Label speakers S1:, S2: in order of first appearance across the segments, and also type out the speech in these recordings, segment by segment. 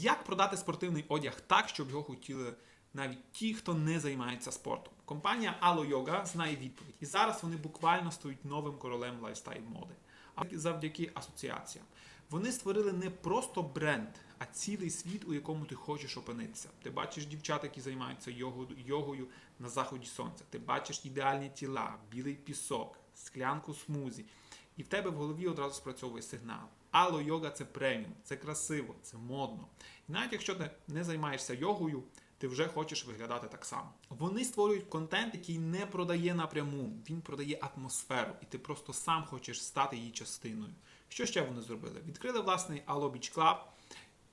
S1: Як продати спортивний одяг так, щоб його хотіли навіть ті, хто не займається спортом? Компанія Alo Yoga знає відповідь. І зараз вони буквально стають новим королем лайфстайл моди. А завдяки асоціаціям. Вони створили не просто бренд, а цілий світ, у якому ти хочеш опинитися. Ти бачиш дівчат, які займаються йогою, на заході сонця. Ти бачиш ідеальні тіла, білий пісок, склянку смузі. І в тебе в голові одразу спрацьовує сигнал. Ало йога це преміум, це красиво, це модно. І навіть якщо ти не займаєшся йогою, ти вже хочеш виглядати так само. Вони створюють контент, який не продає напряму, він продає атмосферу, і ти просто сам хочеш стати її частиною. Що ще вони зробили? Відкрили власний Ало Beach Club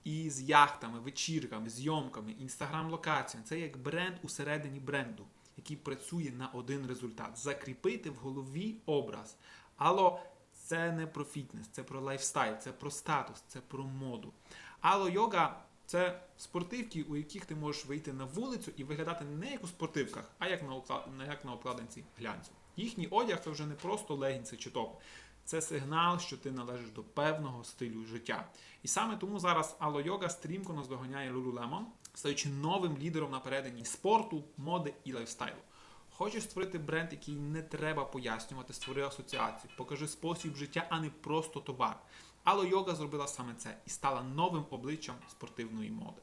S1: із яхтами, вечірками, зйомками, інстаграм-локаціями. Це як бренд усередині бренду, який працює на один результат. Закріпити в голові образ. Ало це не про фітнес, це про лайфстайл, це про статус, це про моду. Ало йога це спортивки, у яких ти можеш вийти на вулицю і виглядати не як у спортивках, а як на, оклад... як на обкладинці глянцю. Їхній одяг це вже не просто легінси чи топ. Це сигнал, що ти належиш до певного стилю життя. І саме тому зараз Ало Йога стрімко наздоганяє Lululemon, стаючи новим лідером на передині спорту, моди і лайфстайлу. Хочеш створити бренд, який не треба пояснювати, створи асоціацію, покажи спосіб життя, а не просто товар. Але Йога зробила саме це і стала новим обличчям спортивної моди.